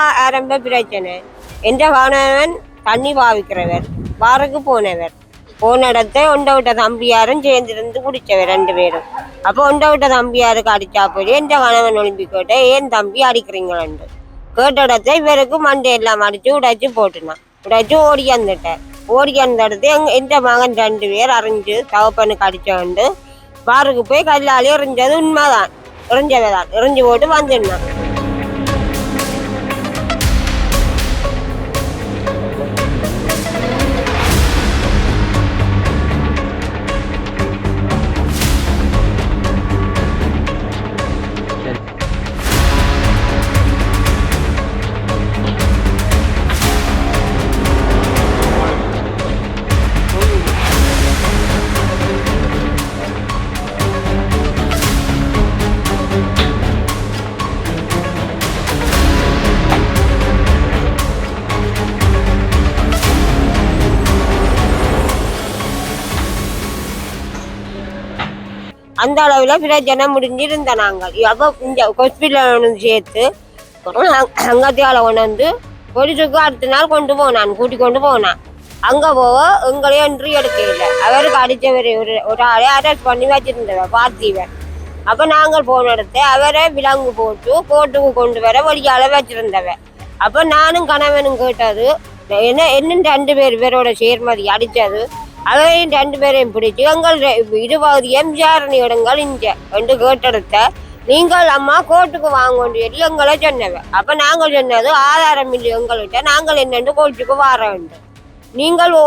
ஆரம்ப பிரச்சனை. எந்த வானவன் தண்ணி பாவிக்கிறவர் பாருக்கு போனவர். போன இடத்த ஒண்ட விட்ட தம்பியாரும் சேர்ந்திருந்து குடிச்சவர் ரெண்டு பேரும். அப்போ ஒண்ட விட்ட தம்பியாருக்கு அடிச்சா போய் எந்த வானவன் ஒளிம்பி கேட்ட ஏன் தம்பி அடிக்கிறீங்களேன்னு கேட்ட இடத்த இவருக்கு மண்டை எல்லாம் அடிச்சு உடைச்சு போட்டுனான். உடைச்சு ஓடி வந்துட்டேன் ஓடி அந்த இடத்த எங்க எந்த மகன் ரெண்டு பேர் அறிஞ்சு தகப்பனுக்கு அடிச்சவண்டு பாருக்கு போய் கல்லாலே எறிஞ்சது உண்மைதான். எறிஞ்சவதான். எறிஞ்சு போட்டு வந்துடனான் அந்த அளவில் பிரச்சனை முடிஞ்சிருந்த நாங்கள். அப்போ இந்த ஹாஸ்பிட்டல் சேர்த்து அங்கத்தியால் கொண்டு வந்து போலீஸுக்கு அடுத்த நாள் கொண்டு போனான் கூட்டி கொண்டு போனான். அங்கே போக எங்களையும் என்று எடுக்கல. அவருக்கு அடித்தவர் ஒரு ஒரு ஆளே அரெஸ்ட் பண்ணி வச்சிருந்தவர் பார்த்திவன் அப்போ நாங்கள் போன இடத்த அவரை விலங்கு போட்டு கோர்ட்டுக்கு கொண்டு வர வழியால் வச்சிருந்தவ அப்போ நானும் கணவனும் கேட்டது என்ன என்னன்னு ரெண்டு பேர் பேரோட சேர்மதி அடித்தது அதையும் ரெண்டு பேரையும் பிடிச்சு எங்கள் ரெ- இருபது எம்ஜிஆர் இடங்கள் இந்த என்று கேட்டெடுத்த நீங்கள் அம்மா கோர்ட்டுக்கு வாங்க சொல்லி எங்களை சொன்னவன் அப்போ நாங்கள் சொன்னது ஆதாரம் இல்லை எங்கள்கிட்ட நாங்கள் என்னென்று கோர்ட்டுக்கு வர வேண்டும். நீங்கள் ஓ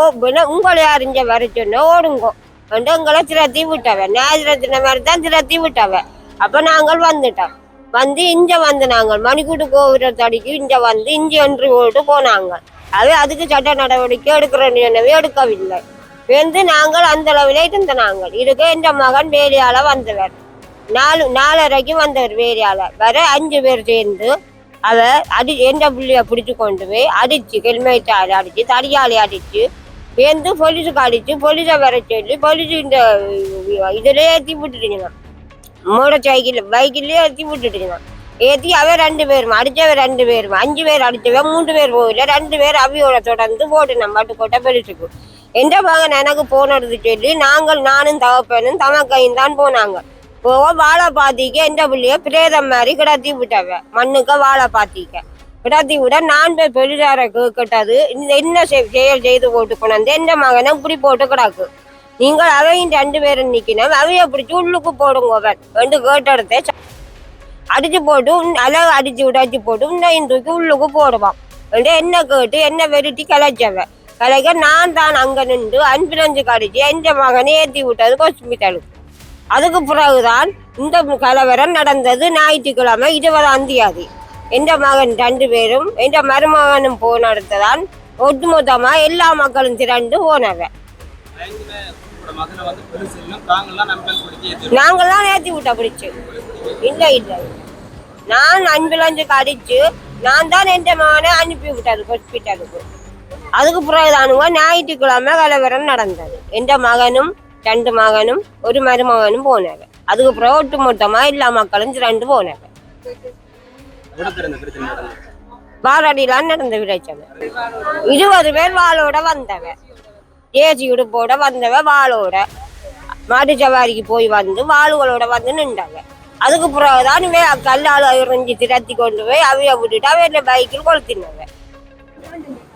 உங்களை அறிஞ்ச வர சொன்ன ஓடுங்கோ என்று எங்களை திரத்தி விட்டவன் ஞாயிறத்தின மாதிரி தான் திரத்தி விட்டவ. அப்போ நாங்கள் வந்துட்டோம். வந்து இஞ்ச வந்து நாங்கள் மணிக்கூட்டு கோபுரத்தடிக்கு இஞ்ச வந்து இஞ்சி என்று போட்டு போனாங்க. அது அதுக்கு சட்ட நடவடிக்கை எடுக்கிறேன்னு என்னவே எடுக்கவில்லை. வந்து நாங்கள் அந்த அளவில் இருந்த நாங்கள் இதுக்கு என்ற மகன் வேலையால வந்தவர். நாலு நாலரைக்கு வந்தவர் வேலையால வர அஞ்சு பேர் சேர்ந்து அவ அடி எந்த புள்ளியை பிடிச்சு கொண்டு போய் அடிச்சு ஹெல்மெட்டால் அடிச்சு தடியாலே அடிச்சு வந்து போலீஸுக்கு அடிச்சு போலீஸை வர சொல்லி போலீஸ் இந்த இதிலே ஏற்றி விட்டுட்டீங்க மூட சைக்கிள் பைக்கிலேயே ஏற்றி விட்டுட்டீங்க ஏற்றி அவன் ரெண்டு பேரும் அடித்தவன் ரெண்டு பேரும் அஞ்சு பேர் அடித்தவன் மூன்று பேர் போகல ரெண்டு பேர் அவியோட தொடர்ந்து போட்டு நம்ம மட்டுக்கோட்டை பெருசுக்கு எந்த மகன் எனக்கு போனது சொல்லி நாங்கள் நானும் தகப்பனும் தமக்கையும் தான் போனாங்க. போக வாழை பாத்திக்க எந்த பிள்ளைய பிரேதம் மாதிரி கிடத்தி விட்டவ. மண்ணுக்க வாழை பாத்திக்க கிடத்தி விட நான் போய் பெரியார கேட்டது இந்த என்ன செயல் செய்து போட்டு கொண்டாந்து எந்த மகனை இப்படி போட்டு கிடக்கு? நீங்கள் அவையும் ரெண்டு பேரும் நிக்கணும் அவைய பிடிச்சி உள்ளுக்கு போடுங்க அவன் ரெண்டு கேட்டெடுத்தே அடிச்சு போட்டு அழகு அடிச்சு உடைச்சு போட்டு இன்னும் தூக்கி உள்ளுக்கு போடுவான். வந்து என்ன கேட்டு என்ன வெறுட்டி கிளச்சவன் கலைக்க நான் தான் அங்க நின்று அன்பிலஞ்சு கடிச்சு எந்த மகனை ஏற்றி விட்டது ஹாஸ்பிட்டலுக்கு அதுக்கு பிறகுதான் இந்த கலவரம் நடந்தது ஞாயிற்றுக்கிழமை இருபதாம் தேதி. எந்த மகன் ரெண்டு பேரும் எந்த மருமகனும் போன இடத்துதான் ஒட்டுமொத்தமா எல்லா மக்களும் திரண்டு போனவன் நாங்கள்லாம் உங்களோட பிடிச்சி ஏற்றி விட்ட பிடிச்சு. இல்லை இல்லை. நான் அன்பிலஞ்சு அடிச்சு நான் தான் எந்த மகனை அனுப்பி விட்டது ஹாஸ்பிட்டலுக்கு அதுக்கு பிறகுதானுங்க ஞாயிற்றுக்கிழமை கலவரம் நடந்தது. எந்த மகனும் ரெண்டு மகனும் ஒரு மருமகனும் போனாங்க. அதுக்கு பிறகு ஒட்டு மொத்தமா எல்லா மக்களும் திரண்டு போனாங்க. பாராடிலாம் நடந்த பிரச்சனை. இருபது பேர் வாளோட வந்தவ. ஏசி உடுப்போட வந்தவ வாளோட. மாட்டு சவாரிக்கு போய் வந்து வாளுகளோட வந்து நின்றவ. அதுக்கு பிறகுதான் இவன் கல்லால் எறிஞ்சு திரத்தி கொண்டு போய் அவைய விட்டுட்டு அவைய பைக்கில் கொளுத்தினவ.